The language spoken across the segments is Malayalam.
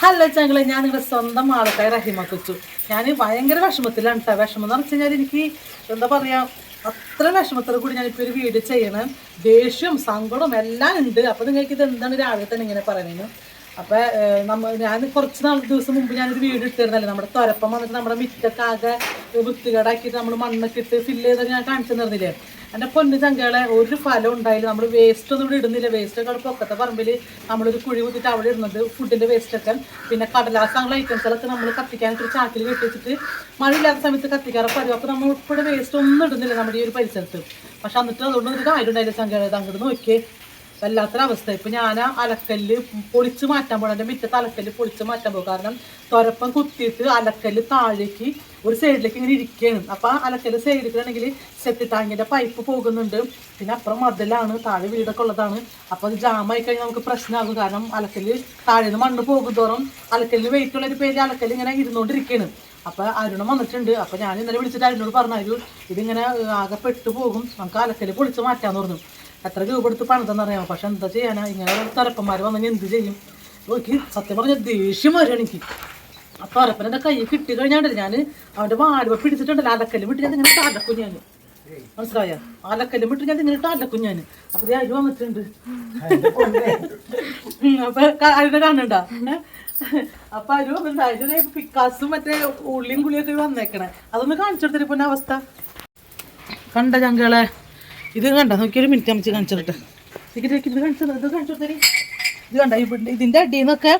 ഹലോ ചങ്ങളെ ഞാൻ നിങ്ങളുടെ സ്വന്തം ആളത്തെ റഹിമ കൊച്ചു. ഞാൻ ഭയങ്കര വിഷമത്തിലാണ് കേട്ടോ വിഷമം എന്ന് വെച്ച് കഴിഞ്ഞാൽ എനിക്ക് എന്താ പറയുക അത്ര വിഷമത്തോടെ കൂടി ഞാനിപ്പോൾ ഒരു വീട് ചെയ്യണം. ദേഷ്യവും സങ്കടവും എല്ലാം ഉണ്ട്. അപ്പോൾ നിങ്ങൾക്ക് ഇത് എന്താണ് രാവിലെ തന്നെ ഇങ്ങനെ പറയുന്നത് അപ്പോൾ നമ്മൾ ഞാൻ കുറച്ച് നാൾ ദിവസം മുമ്പ് ഞാനൊരു വീട് ഇട്ടിരുന്നല്ലേ? നമ്മുടെ തുരപ്പം വന്നിട്ട് നമ്മുടെ മിറ്റൊക്കെ വൃത്തികേടാക്കിയിട്ട് നമ്മൾ മണ്ണൊക്കെ ഇട്ട് ഫില്ല് ചെയ്തൊക്കെ ഞാൻ കാണിച്ചു തന്നിരുന്നില്ലേ എന്റെ പൊന്നു ചങ്കകളെ ഒരു ഫലം ഉണ്ടായില്ല. നമ്മൾ വേസ്റ്റ് ഒന്നും ഇവിടെ ഇടുന്നില്ല. വേസ്റ്റ് ഒക്കെ അവിടെ പൊക്കത്തെ പറമ്പിൽ നമ്മളൊരു കുഴി കുത്തിട്ട് അവിടെ ഇടുന്നത് ഫുഡിന്റെ വേസ്റ്റൊക്കെ പിന്നെ കടലാസ് അങ്ങനെ ഐറ്റംസുകളൊക്കെ നമ്മൾ കത്തിക്കാനായിട്ട് ഒരു ചാക്കിൽ കെട്ടി വെച്ചിട്ട് മഴയില്ലാത്ത സമയത്ത് കത്തിക്കാറ് പതിവ് അപ്പോൾ നമ്മൾ ഉൾപ്പെടെ വേസ്റ്റ് ഒന്നും ഇടുന്നില്ല നമ്മുടെ ഈ ഒരു പരിസരത്ത്. പക്ഷെ എന്നിട്ട് അതുകൊണ്ട് ഒരു കാര്യം ഉണ്ടായില്ല ചങ്കകളെ അങ്ങോട്ട് നോക്കിയേ. വല്ലാത്തൊരവസ്ഥ ഇപ്പൊ ഞാൻ അലക്കല്ല് പൊളിച്ച് മാറ്റാൻ പോകണം എന്റെ മിറ്റത്ത് അലക്കല്ല് പൊളിച്ച് മാറ്റാൻ പോകും കാരണം തുരപ്പം കുത്തിയിട്ട് അലക്കല്ല് താഴേക്ക് ഒരു സൈഡിലേക്ക് ഇങ്ങനെ ഇരിക്കുകയാണ് അപ്പം അലക്കല്ല് സൈഡിലാണെങ്കിൽ സെപ്റ്റി ടാങ്കിന്റെ പൈപ്പ് പോകുന്നുണ്ട്. പിന്നെ അപ്പുറം മതിലാണ് താഴെ വീടൊക്കെ ഉള്ളതാണ്. അപ്പോൾ അത് ജാമായി കഴിഞ്ഞാൽ നമുക്ക് പ്രശ്നമാകും. കാരണം അലക്കല്ല് താഴെ നിന്ന് മണ്ണ് പോകും തോറും അലക്കല്ല് വെയിറ്റ് ഉള്ള ഒരു പേര് അലക്കല്ല് ഇങ്ങനെ ഇരുന്നുകൊണ്ടിരിക്കുകയാണ് അപ്പോൾ അരുണ വന്നിട്ടുണ്ട്. അപ്പോൾ ഞാൻ ഇന്നലെ വിളിച്ചിട്ട് അരുണോട് പറഞ്ഞു ഇതിങ്ങനെ ആകെ പെട്ടു പോകും നമുക്ക് അലക്കല്ല് പൊളിച്ച് മാറ്റാന്ന് പറഞ്ഞു. എത്ര രൂപ എടുത്ത് അറിയാമോ പക്ഷെ എന്താ ചെയ്യാനാ? ഇങ്ങനെ തരപ്പന്മാർ വന്നെങ്കിൽ എന്ത് ചെയ്യും? നോക്കി സത്യം പറഞ്ഞ ദേഷ്യം വരികയാണ് എനിക്ക്. ആ എന്റെ കൈ കിട്ടി കഴിഞ്ഞാണ്ടല്ലോ ഞാൻ അവന്റെ വാടുവ പിടിച്ചിട്ടുണ്ടല്ലോ അലക്കൽ വിട്ട് ഞാൻ ഇങ്ങനെ തലക്കും ഞാൻ മനസ്സിലായ? അലക്കൽ വിട്ട് ഞാൻ ഇങ്ങനെ തലക്കും ഞാൻ അപ്പൊ അരി വന്നിട്ടുണ്ട്. അപ്പൊ അതിനെ കാണണ്ട അപ്പൊ അരി വന്നിട്ടുണ്ട്. പിക്കാസും മറ്റേ ഉള്ളിയും കുളിയൊക്കെ വന്നേക്കണേ. അതൊന്ന് കാണിച്ചെടുത്തിട്ട് പിന്നെ അവസ്ഥ കണ്ട ചങ്കളെ ഇത് കണ്ട നോക്കിയൊരു മിനിറ്റ് നമുക്ക് കാണിച്ചിട്ട്. ഇത് കാണിച്ചു ഇത് കണ്ട ഇവിടെ ഇതിന്റെ അടിയിൽ നിന്നൊക്കെ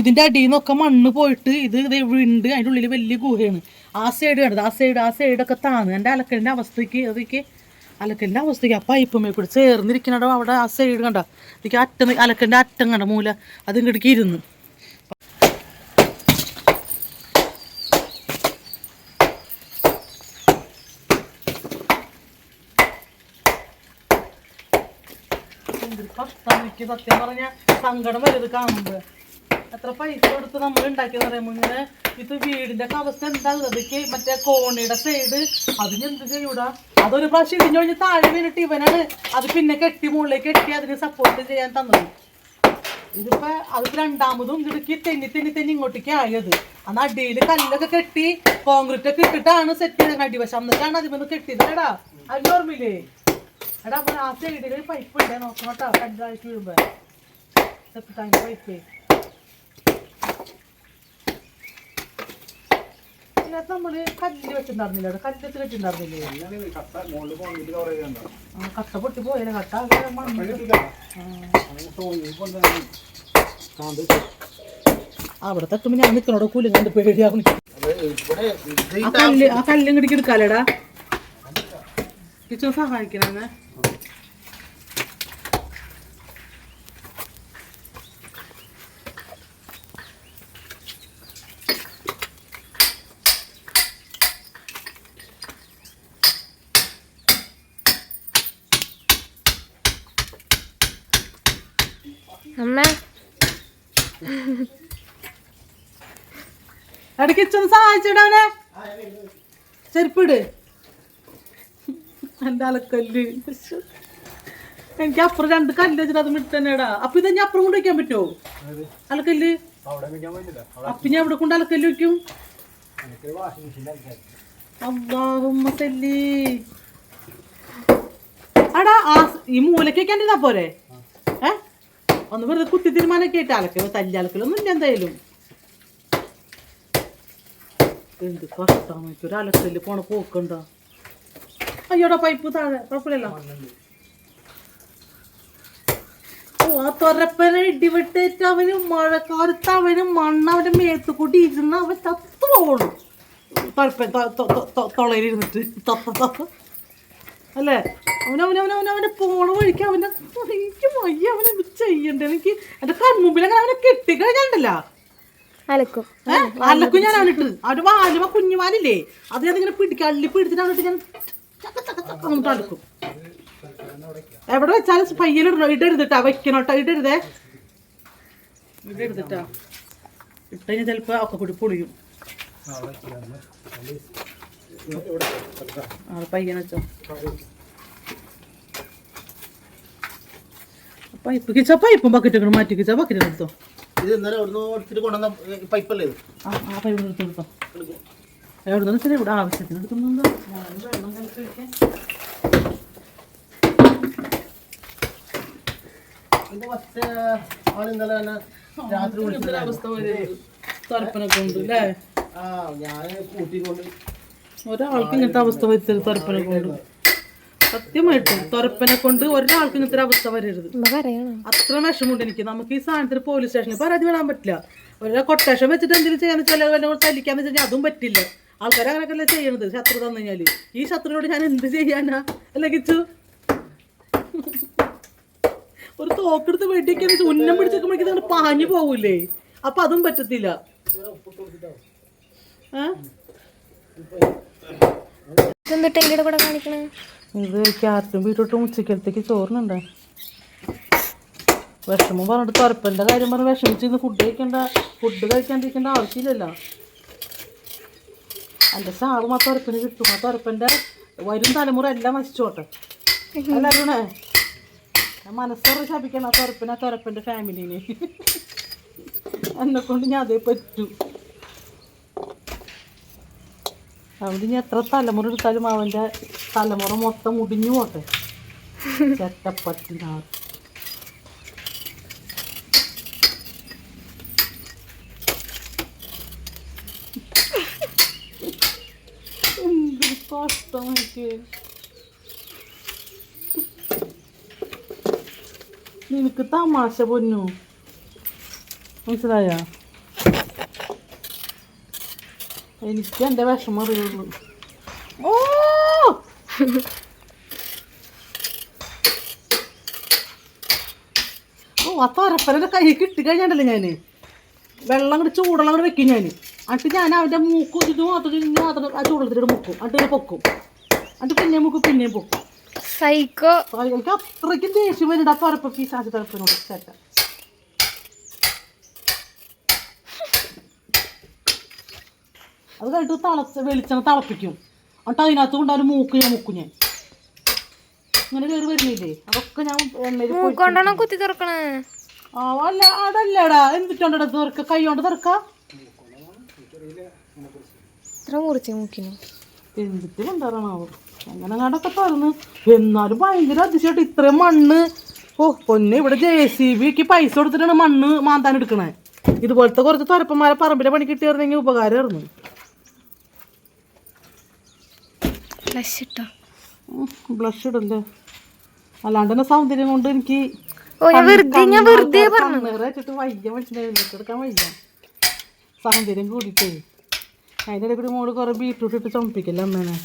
ഇതിന്റെ അടിയിൽ നിന്നൊക്കെ മണ്ണ് പോയിട്ട് ഇത് വീണ്ട് അതിന്റെ ഉള്ളിൽ വലിയ ഗുഹയാണ്. ആ സൈഡ് കണ്ടത് ആ സൈഡ് ആ സൈഡൊക്കെ താന്ന്. എന്റെ അലക്കലിന്റെ അവസ്ഥയ്ക്ക് അതൊക്കെ അലക്കലിന്റെ അവസ്ഥയ്ക്ക്. ആ പൈപ്പുമേ കൂടി ചേർന്നിരിക്കണോ അവിടെ ആ സൈഡ് കണ്ട? എനിക്ക് അറ്റം അലക്കലിന്റെ അറ്റം കണ്ട മൂല? അതും കിടക്കി ഇരുന്ന് എന്തൊരു കഷ്ടം സത്യം പറഞ്ഞ സങ്കടം വരുത് കാണുന്നത് എത്ര പൈസ കൊടുത്ത് നമ്മൾ ഉണ്ടാക്കിയെന്ന് പറയുമ്പോൾ ഇങ്ങനെ ഇത് വീടിന്റെ അവസ്ഥ എന്താ മറ്റേ കോണിയുടെ സൈഡ് അതിന് എന്ത് ചെയ്യൂടാ? അതൊരു പ്രാവശ്യം ഇതിന് കഴിഞ്ഞ് താഴെ വീണിട്ട് ഇവനാണ്. അത് പിന്നെ കെട്ടി മുകളിലേക്ക് കെട്ടി അതിന് സപ്പോർട്ട് ചെയ്യാൻ തന്നത്. ഇതിപ്പോ അത് രണ്ടാമതും ഇടുക്കി തെന്നി തെന്നി തെന്നി ഇങ്ങോട്ടേക്ക് ആയത്. അന്ന് അടിയിൽ കല്ലൊക്കെ കെട്ടി കോൺക്രീറ്റ് ഒക്കെ ഇട്ടിട്ടാണ് സെറ്റ് ചെയ്ത അടിവശം എന്നിട്ടാണ് അതിമൊന്ന് കെട്ടിയത് കേടാ അതിന് ഓർമ്മയില്ലേ? എടാ അപ്പൊ ആ സൈഡിൽ പൈപ്പ് ഉണ്ട് നോക്കണം കേട്ടോ കല്ലായിട്ട് വീഴുമ്പോ സെപ്റ്റാങ്ക് പൈപ്പ്. ഇതിനകത്ത് നമ്മൾ കല്ല് വെച്ചിട്ടുണ്ടായിരുന്നില്ല? അവിടെ കല്ലെടുത്ത് വെച്ചിട്ടുണ്ടായിരുന്നില്ലേ? കട്ട പൊട്ടി പോയാലും കട്ട. അവിടെ തട്ടുമ്പോ ഞാൻ നിൽക്കണോടെ കൂലി കണ്ട് പേടിയാവും ആ കല്ല് ആ കല്ലും കിടക്കി എടുക്കാലേടാ. കിച്ചൺ സഹായിക്കണേ അമ്മ എടാ കിച്ചൺ സഹായിച്ചിടവനെ ചെരുപ്പിട് എന്റെ അലക്കല്ല്. എനിക്ക് അപ്പുറം രണ്ട് കല്ല് വെച്ചിട്ട് അത് മിട്ടന്നെടാ അപ്പൊ ഇത് ഞാൻ അപ്പുറം കൊണ്ട് വെക്കാൻ പറ്റുമോ അലക്കല്ല്? അപ്പൊ ഞാൻ ഇവിടെ കൊണ്ട് അലക്കല്ല് വെക്കും? അള്ളാഹുമ്മ സല്ലി. അടാ ആ ഈ മൂലക്ക് വെക്കാണ്ടിരുന്നാ പോരെ? ഏ? ഒന്ന് വെറുതെ കുത്തി തീരുമാനമൊക്കെ ആയിട്ട് അലക്കൽ തല്ലി അലക്കലൊന്നും ഇല്ല എന്തായാലും. എന്ത് കഷ്ടമാണ് ഒരു അലക്കൽ പോണ പോക്കുണ്ടോ? അയ്യോടാ പൈപ്പ് താഴെ കുഴപ്പമില്ലല്ലോ. ഓ ആ തൊരപ്പനെ ഇടിവെട്ടേറ്റ് അവന് മഴക്കാലത്ത് അവന് മണ്ണ് അവന്റെ മേത്ത് കൂട്ടി ഇരുന്ന് അവൻ തത്തു പോകുള്ളൂ തൊളയിലിരുന്നിട്ട് തത്ത തത്ത അല്ലേ? അവനവനവനവൻ അവന്റെ പോണ വഴിക്ക് അവന്റെ എനിക്ക് വയ്യ അവനെ ചെയ്യണ്ടേ? എനിക്ക് എന്റെ കൺമുമ്പിൽ അങ്ങനെ അവനെ കെട്ടിക്കഴിഞ്ഞാണ്ടല്ലോ. അലക്കും. ഞാൻ അവനിട്ട്. അവർ വാലുമ കുഞ്ഞുമാലില്ലേ അത് ഞാനിങ്ങനെ അള്ളി പിടിച്ചിട്ട് അവനിട്ട് ഞാൻ അടുക്കും എവിടെ വെച്ചാലും പയ്യൽ ഇടരുതിട്ടാ വെക്കണോട്ടോ ഇടരുതേ ഇടരുതിട്ടാ ഇട്ടു ചിലപ്പോ ഒക്കെ കൂടി പൊളിയും പൈപ്പ് കിച്ച പൈപ്പും ബക്കറ്റ് മാറ്റി കിച്ച ബക്കറ്റ് എടുത്തോ ഇത് ഇന്നലെ പൈപ്പല്ലേ ആ പൈപ്പ് എടുത്ത് എവിടെ നിന്ന് വെച്ചാൽ ഇവിടെ ആവശ്യത്തിന് എടുക്കുന്നുണ്ടോ? ഞാൻ വെള്ളം കലക്കി വെക്കാൻ ഇത് മറ്റേ ആൾ ഇന്നലെ തന്നെ രാത്രി അവസ്ഥ അല്ലേ? ആ ഞാൻ കൂട്ടിക്കൊണ്ട് ഒരാൾക്ക് ഇങ്ങനത്തെ അവസ്ഥ വരുത്തരുത് തുറപ്പനെ കൊണ്ട്. സത്യമായിട്ടും തുറപ്പനെ കൊണ്ട് ഒരാൾക്ക് ഇങ്ങനത്തെ അവസ്ഥ വരരുത്. അത്ര വിഷമമുണ്ട് എനിക്ക്. നമുക്ക് ഈ സാധനത്തിന് പോലീസ് സ്റ്റേഷനിൽ പരാതി വിടാൻ പറ്റില്ല. ഒരാൾ കൊട്ടേഷൻ വെച്ചിട്ട് എന്തെങ്കിലും ചെയ്യാന്ന് വെച്ചാൽ വല്ല തല്ലിക്കാന്ന് വെച്ചാൽ അതും പറ്റില്ല. ആൾക്കാർ അങ്ങനെയൊക്കെ ചെയ്യണത്? ശത്രു തന്നു കഴിഞ്ഞാൽ. ഈ ശത്രുവിനോട് ഞാൻ എന്ത് ചെയ്യാനാ? അല്ല കിച്ചു? ഒരു തോക്കെടുത്ത് വെടിയൊക്കെ വെച്ച് ഉന്നം പിടിച്ചേക്കുമ്പോഴേക്കും അങ്ങനെ പാഞ്ഞു പോകൂലേ? അപ്പൊ അതും പറ്റത്തില്ല. ഇത് ക്യാരറ്റും ബീട്രൂട്ടും ഉച്ചക്കലത്തേക്ക് ചോറിനുണ്ട് വിഷമം പറഞ്ഞിട്ട് തുറപ്പന്റെ കാര്യം പറഞ്ഞ് വിഷമിച്ചിരുന്ന് ഫുഡ് കഴിക്കണ്ട ഫുഡ് കഴിക്കാണ്ടിരിക്കേണ്ട ആവശ്യമില്ലല്ലോ. എന്റെ സാറും ആ തുറപ്പിന് കിട്ടും. ആ തുറപ്പന്റെ വരും തലമുറ എല്ലാം നശിച്ചോട്ടെ ഞാൻ മനസ്സോറ് ശപിക്കണം ആ തുറപ്പിന് ആ ഫാമിലിനെ ഫാമിലീനെ എന്നെ കൊണ്ട് ഞാൻ അതേ പറ്റൂ. അതുകൊണ്ട് ഇനി എത്ര തലമുറ എടുത്താലും അവന്റെ തലമുറ മൊത്തം മുടിഞ്ഞു പോട്ടെ. ചെറ്റപ്പത്തിനാർ കഷ്ടം എനിക്ക് നിനക്ക് തമാശ പൊന്നു. മനസ്സിലായ? എനിക്ക് എന്റെ വിഷമം അറിയുള്ളൂ. ഓ! ഓ ആ തരപ്പനെ കൈ കിട്ടി കഴിഞ്ഞാണ്ടല്ലോ ഞാൻ വെള്ളം കൂടി ചൂടെല്ലാം കൂടി വെക്കും ഞാൻ എന്നിട്ട് ഞാൻ അവന്റെ മൂക്കും ഇത് മാത്രം ഇങ്ങനെ മാത്രം ആ ചൂടത്തിട്ട് മുക്കും. എന്നിട്ട് പൊക്കും. എന്നിട്ട് പിന്നെ മുക്കും പിന്നെയും പൊക്കും. സൈക്കോ. എനിക്ക് അത്രയ്ക്കും ദേഷ്യം വരുന്നുണ്ട് ആ തരപ്പ പീസാശി തരപ്പനോട് ചേട്ട അത് കഴിഞ്ഞിട്ട് തളച്ച് വെളിച്ചെണ്ണ തിളപ്പിക്കും. എന്നിട്ട് അതിനകത്ത് കൊണ്ടാലും മൂക്ക് ഞാൻ മുക്കും ഞാൻ. ഇങ്ങനെ കയറി വരുന്നില്ലേ അതൊക്കെ ഞാൻ എണ്ണയിൽ കുത്തി തുറക്കണേ? ആ അല്ല അതല്ലടാ. എന്തിട്ടുണ്ടോ തുറക്ക? കൈ കൊണ്ട് തീർക്ക ഇത്ര മുറിച്ച് മൂക്കിനു. എന്തിട്ട് കൊണ്ടുവരണാവും അങ്ങനെ തുറന്ന്. എന്നാലും ഭയങ്കര അതിശയമായിട്ട് ഇത്രയും മണ്ണ്. ഓ പൊന്നെ ഇവിടെ ജെ സി ബിക്ക് പൈസ കൊടുത്തിട്ടാണ് മണ്ണ് മാന്താൻ എടുക്കണേ. ഇതുപോലത്തെ കുറച്ച് തുരപ്പന്മാരെ പറമ്പിലെ പണി കിട്ടിയായിരുന്നെങ്കിൽ ഉപകാരമായിരുന്നു. ഇട്ടോ? ബ്ലഷ് ഇടല്ലേ അല്ലാണ്ട് തന്നെ സൗന്ദര്യം കൊണ്ട് എനിക്ക് വെറുതെ വെറുതെ വയ്യ മനസ്സിലായി എടുക്കാൻ വയ്യ. സൗന്ദര്യം കൂടിയിട്ടേ. അതിന്റെ ഇടയിൽ കൂടി മോൾ കുറെ ബീട്രൂട്ട് ഇട്ട് ചുമപ്പിക്കല്ലേ അമ്മേനെ?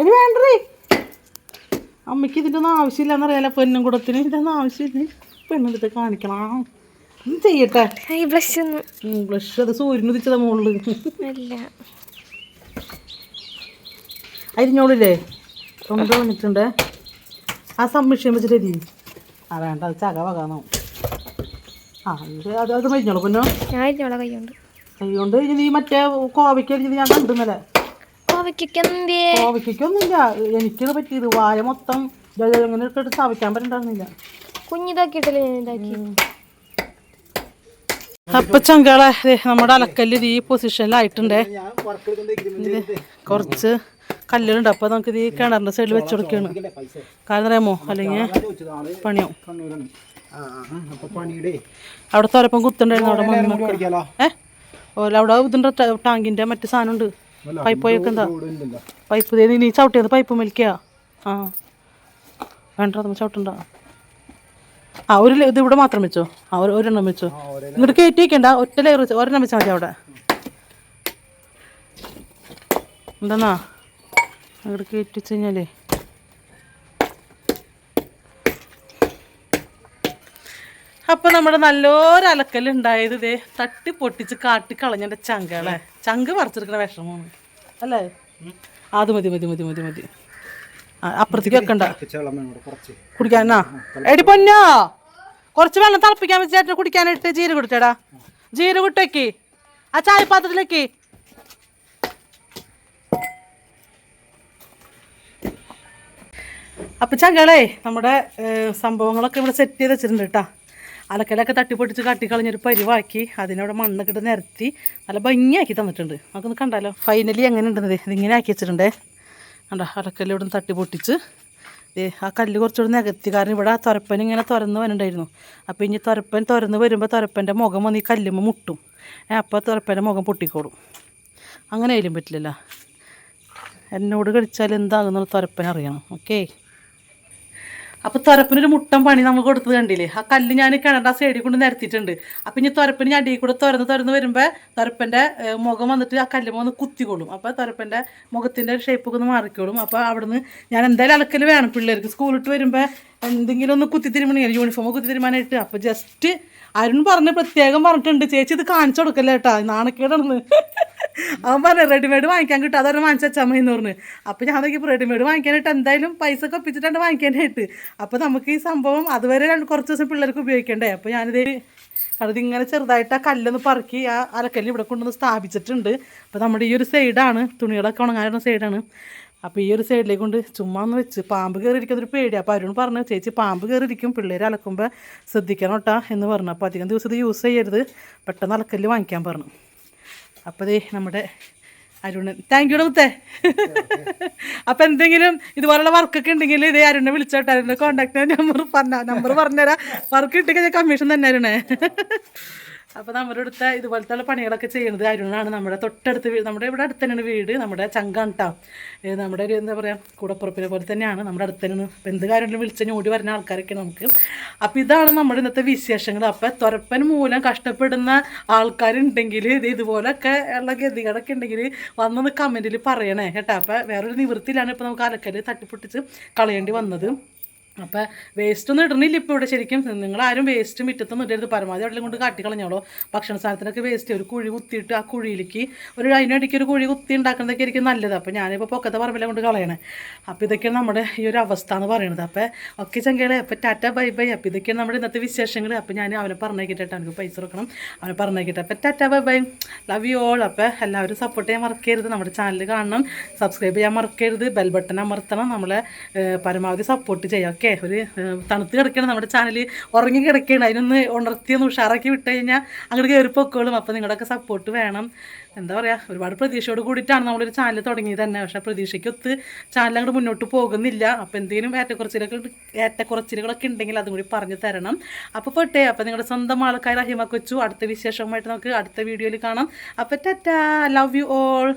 എടി വേണ്ടേ അമ്മയ്ക്ക് ഇതിന്റെ ഒന്നും ആവശ്യമില്ല എന്നറിയാലോ പെണ്ണും കൂടത്തിന്. ഇതിന്റെ ഒന്നും ആവശ്യമില്ല പെണ്ണെടുത്ത് കാണിക്കണം. ചെയ്യട്ടെ. Blush blush. അത് സൂര്യന് ഉദിച്ചതാ മുകളിൽ അരിഞ്ഞോളില്ലേ? തൊണ്ട വന്നിട്ടുണ്ട്. ആ സംരക്ഷണം വെച്ചിട്ട് അരി ആ വേണ്ട അത് ചക വകാന്നോ ആ ഇത് അത് അത് മരിഞ്ഞോളൂ പിന്നെ. ഞാൻ ഇനി നീ മറ്റേ കോവയ്ക്ക് അരിഞ്ഞത് ഞാൻ കണ്ടു ഇന്നലെ കോവയ്ക്കൊക്കെ എന്തേ കോവയ്ക്കൊന്നുമില്ല. എനിക്കത് പറ്റിയത് വായ മൊത്തം ദേ ദേ ഇങ്ങനെ ഇട്ടിട്ട് ചവയ്ക്കാൻ പറ്റുന്നുണ്ടായിരുന്നില്ല കുഞ്ഞിതാക്കിയിട്ടില്ല ഞാൻ ഇതാക്കി? അപ്പൊ ചങ്കളെ നമ്മുടെ അലക്കല്ല് ഈ പൊസിഷനിലായിട്ടുണ്ട്. കുറച്ച് കല്ലുണ്ട് അപ്പോൾ നമുക്ക് ഇത് ഈ കിണറിന്റെ സൈഡിൽ വെച്ച് കൊടുക്കുകയാണ് കാരണം അറിയാമോ അല്ലെങ്കിൽ പണിയോ പണിയാവും. അവിടെ തോരപ്പം കുത്തുണ്ടായിരുന്നു അവിടെ ഏ? ഓല അവിടെ ഇതുണ്ട് മറ്റു സാധനമുണ്ട്. പൈപ്പ് പോയൊക്കെ എന്താ? പൈപ്പ് നീ ചവിട്ടിയത് പൈപ്പ് വലിക്കുക ആ. വേണ്ട നമ്മൾ ചവിട്ടണ്ട. ആ ഒരു ഇത് ഇവിടെ മാത്രം വെച്ചോ. ആ ഒരു ഒരെണ്ണം വെച്ചോ. ഇങ്ങോട്ട് കയറ്റി വെക്കണ്ട ഒറ്റ ലെയർ വെച്ചോ ഒരെണ്ണം വെച്ചാൽ മതി അവിടെ. എന്താന്നാ? അങ്ങോട്ട് കയറ്റി വെച്ച് കഴിഞ്ഞാലേ. അപ്പൊ നമ്മുടെ നല്ലൊരു അലക്കൽ ഉണ്ടായത് ഇതേ തട്ടി പൊട്ടിച്ച് കാട്ടി കളഞ്ഞെന്റെ ചങ്കളെ ചങ്ക് പറിച്ചെടുക്കണ വിഷമമാണ്. അല്ലേ? അത് മതി മതി മതി മതി മതി. അപ്പുറത്തേക്ക് വെക്കണ്ട. കുടിക്കാനാ എടി പൊന്നോ കുറച്ച് വെള്ളം തിളപ്പിക്കാൻ വെച്ച് കുടിക്കാനായിട്ട് ജീര കൊടുത്തേടാ. ജീര കുട്ടേക്ക് ആ ചായപാത്രത്തിലേക്ക്. അപ്പൊ ചങ്കളേ നമ്മുടെ സംഭവങ്ങളൊക്കെ ഇവിടെ സെറ്റ് ചെയ്ത് വെച്ചിട്ടുണ്ട് കേട്ടാ. അലക്കലൊക്കെ തട്ടിപ്പൊട്ടിച്ച് കട്ടിക്കളഞ്ഞൊരു പരിവാക്കി അതിനവിടെ മണ്ണൊക്കെ ഇട്ട് നിരത്തി നല്ല ഭംഗിയാക്കി തന്നിട്ടുണ്ട്. നമുക്കൊന്ന് കണ്ടാലോ? ഫൈനലി എങ്ങനെ ഉണ്ടെന്നത് ഇതിങ്ങനെ ആക്കി വെച്ചിട്ടുണ്ടേ. കണ്ടോ? അലക്കല്ലിവിടെ നിന്ന് തട്ടിപ്പൊട്ടിച്ച് ദേ ആ കല്ല് കുറച്ചുകൂടെ നികത്തി. കാരണം ഇവിടെ ആ തുരപ്പൻ ഇങ്ങനെ തുറന്ന് വരണ്ടായിരുന്നു അപ്പോൾ ഇനി തുരപ്പൻ തുറന്ന് വരുമ്പോൾ തുരപ്പന്റെ മുഖം വന്ന് ഈ കല്ലുമ്പോൾ മുട്ടും. ഏ, അപ്പോൾ തുരപ്പന്റെ മുഖം പൊട്ടിക്കോളും. അങ്ങനെ ആയാലും പറ്റില്ലല്ലോ. എന്നോട് കഴിച്ചാൽ എന്താകുന്നുള്ള തുരപ്പൻ അറിയണം ഓക്കേ അപ്പോൾ തുരപ്പിനൊരു മുട്ടം പണി നമ്മൾ കൊടുത്തത് കണ്ടില്ലേ? ആ കല്ല് ഞാൻ കിണറിന്റെ ആ സൈഡിൽ കൊണ്ട് നിരത്തിയിട്ടുണ്ട്. അപ്പം ഇനി തുരപ്പിന് ഞാൻ അടിയിൽ കൂടെ തുറന്ന് തുറന്ന് വരുമ്പോൾ തുരപ്പന്റെ മുഖം വന്നിട്ട് ആ കല്ല് ഒന്ന് കുത്തിക്കൊള്ളും അപ്പോൾ തുരപ്പന്റെ മുഖത്തിന്റെ ഷേപ്പൊക്കെ ഒന്ന് മാറിക്കോളും. അപ്പോൾ അവിടുന്ന് ഞാൻ എന്തായാലും അലക്കൽ വേണം പിള്ളേർക്ക്. സ്കൂളിട്ട് വരുമ്പോൾ എന്തെങ്കിലും ഒന്ന് കുത്തി തിരുമണി യൂണിഫോം കുത്തി തിരുമാനായിട്ട്. അപ്പോൾ ജസ്റ്റ് അരുൺ പറഞ്ഞ് പ്രത്യേകം പറഞ്ഞിട്ടുണ്ട്. ചേച്ചി ഇത് കാണിച്ചു കൊടുക്കല്ലേട്ടാ നാണക്കേടാണ്. നാണക്കേടാണെന്ന് അവൻ പറഞ്ഞു റെഡിമെയ്ഡ് വാങ്ങിക്കാൻ കിട്ടും. അതൊരു വാങ്ങിച്ചു വെച്ചാൽ എന്ന് പറഞ്ഞു. അപ്പോൾ ഞാൻ നോക്കിയപ്പോൾ റെഡിമെയ്ഡ് വാങ്ങിക്കാനായിട്ട് എന്തായാലും പൈസ ഒക്കെ ഒപ്പിച്ചിട്ടാണ് വാങ്ങിക്കാനായിട്ട്. അപ്പോൾ നമുക്ക് ഈ സംഭവം അതുവരെ രണ്ട് കുറച്ച് ദിവസം പിള്ളേർക്ക് ഉപയോഗിക്കണ്ടേ? അപ്പോൾ ഞാനിത് അത് ഇങ്ങനെ ചെറുതായിട്ട് ആ കല്ലൊന്ന് പറക്കി ആ അരക്കല്ല് ഇവിടെ കൊണ്ടുവന്ന് സ്ഥാപിച്ചിട്ടുണ്ട്. അപ്പോൾ നമ്മുടെ ഈ ഒരു സൈഡാണ് തുണികളൊക്കെ ഉണങ്ങാനുള്ള സൈഡാണ് അപ്പോൾ ഈ ഒരു സൈഡിലേക്ക് കൊണ്ട് ചുമ്മാ ഒന്ന് വെച്ച് പാമ്പ് കയറിയിരിക്കുന്നൊരു പേടി അപ്പോൾ അരുൺ പറഞ്ഞു ചേച്ചി പാമ്പ് കയറിയിരിക്കും. പിള്ളേർ അലക്കുമ്പോൾ ശ്രദ്ധിക്കണം കേട്ടാ എന്ന് പറഞ്ഞു. അപ്പോൾ അധികം ദിവസം ഇത് യൂസ് ചെയ്യരുത്. പെട്ടെന്ന് അലക്കല്ല് വാങ്ങിക്കാൻ പറഞ്ഞു. അപ്പോൾ നമ്മുടെ അരുണൻ താങ്ക് യു മുത്തേ. അപ്പം എന്തെങ്കിലും ഇതുപോലുള്ള വർക്കൊക്കെ ഉണ്ടെങ്കിൽ ഇതേ അരുണെ വിളിച്ചോട്ടെ അരുണിന്റെ കോൺടാക്ട് നമ്പർ പറഞ്ഞ നമ്പർ പറഞ്ഞുതരാം. വർക്ക് കിട്ടിക്കഴിഞ്ഞാൽ കമ്മീഷൻ തന്നെ അരുണേ. അപ്പോൾ നമ്മുടെ അടുത്ത ഇതുപോലത്തെ ഉള്ള പണികളൊക്കെ ചെയ്യുന്നത് അരുണാണ് നമ്മുടെ തൊട്ടടുത്ത് നമ്മുടെ ഇവിടെ അടുത്ത് തന്നെയാണ് വീട്. നമ്മുടെ ചങ്കാണ് കേട്ടോ ഏ, നമ്മുടെ ഒരു എന്താ പറയുക കൂടപ്പുറപ്പിനെ പോലെ തന്നെയാണ്. നമ്മുടെ അടുത്ത് തന്നെയാണ്. അപ്പോൾ എന്ത് കാര്യം വിളിച്ച് ഓടി വരുന്ന ആൾക്കാരൊക്കെ നമുക്ക്. അപ്പോൾ ഇതാണ് നമ്മുടെ ഇന്നത്തെ വിശേഷങ്ങൾ. അപ്പോൾ തുരപ്പൻ മൂലം കഷ്ടപ്പെടുന്ന ആൾക്കാരുണ്ടെങ്കിൽ ഇത് ഇതുപോലൊക്കെ ഉള്ള ഗതികളൊക്കെ ഉണ്ടെങ്കിൽ വന്നൊന്ന് കമന്റിൽ പറയണേ കേട്ടോ. അപ്പോൾ വേറൊരു നിവൃത്തിയിലാണ് ഇപ്പോൾ നമുക്ക് അലക്കൽ തട്ടിപ്പൊട്ടിച്ച് കളയേണ്ടി വന്നത്. അപ്പോൾ വേസ്റ്റ് ഒന്നും ഇടണില്ല ഇപ്പോൾ ഇവിടെ ശരിക്കും. നിങ്ങളാരും വേസ്റ്റ് മുറ്റത്തൊന്നും ഇടരുത്. പരമാവധി അവിടെ കൊണ്ട് കാട്ടിക്കളഞ്ഞോളൂ. ഭക്ഷണ സാധനത്തിനൊക്കെ വേസ്റ്റ് ഒരു കുഴി കുത്തിയിട്ട് ആ കുഴിയിലേക്ക് ഒരു അതിനിടയ്ക്ക് ഒരു കുഴി കുത്തി ഉണ്ടാക്കുന്നതൊക്കെ ആയിരിക്കും നല്ലത്. അപ്പോൾ ഞാനിപ്പോൾ പൊക്കത്തെ പറമ്പിലെ കൊണ്ട് കളയണേ. അപ്പോൾ ഇതൊക്കെയാണ് നമ്മുടെ ഈ ഒരു അവസ്ഥ എന്ന് പറയുന്നത് അപ്പോൾ ഒക്കെ ചങ്കകളെ അപ്പോൾ ടാറ്റ ബൈ ബൈ. അപ്പോൾ ഇതൊക്കെയാണ് നമ്മുടെ ഇന്നത്തെ വിശേഷങ്ങൾ അപ്പോൾ ഞാൻ അവനെ പറഞ്ഞേക്കിട്ടെ എനിക്ക് പൈസ കൊടുക്കണം. അവനെ പറഞ്ഞേക്കിട്ടെ അപ്പോൾ tata bye bye. Love you all അപ്പോൾ എല്ലാവരും സപ്പോർട്ട് ചെയ്യാൻ മറക്കരുത്. നമ്മുടെ ചാനൽ കാണണം. സബ്സ്ക്രൈബ് ചെയ്യാൻ മറക്കരുത്. ബെൽ ബട്ടൺ അമർത്തണം. നമ്മളെ പരമാവധി സപ്പോർട്ട് ചെയ്യാം ഓക്കെ ഒരു തണുത്ത് കിടക്കണം നമ്മുടെ ചാനൽ ഉറങ്ങി കിടക്കണം അതിനൊന്ന് ഉണർത്തി ഒന്ന് ഉഷാറാക്കി വിട്ട് കഴിഞ്ഞാൽ അങ്ങോട്ട് കയറി പൊക്കോളും. അപ്പോൾ നിങ്ങളുടെയൊക്കെ സപ്പോർട്ട് വേണം. എന്താ പറയുക ഒരുപാട് പ്രതീക്ഷയോട് കൂടിയിട്ടാണ് നമ്മളൊരു ചാനൽ തുടങ്ങിയത് തന്നെ. പക്ഷേ പ്രതീക്ഷയ്ക്കൊത്ത് ചാനൽ അങ്ങോട്ട് മുന്നോട്ട് പോകുന്നില്ല. അപ്പോൾ എന്തെങ്കിലും ഏറ്റക്കുറച്ചിലൊക്കെ ഏറ്റക്കുറച്ചിലുകളൊക്കെ ഉണ്ടെങ്കിൽ അതും കൂടി പറഞ്ഞു തരണം. അപ്പോൾ പോട്ടെ അപ്പോൾ നിങ്ങളുടെ സ്വന്തം ആൾക്കാർ അഹിമ കൊച്ചു. അടുത്ത വിശേഷമായിട്ട് നമുക്ക് അടുത്ത വീഡിയോയിൽ കാണാം. അപ്പോൾ ടാറ്റാ ലവ് യു ഓൾ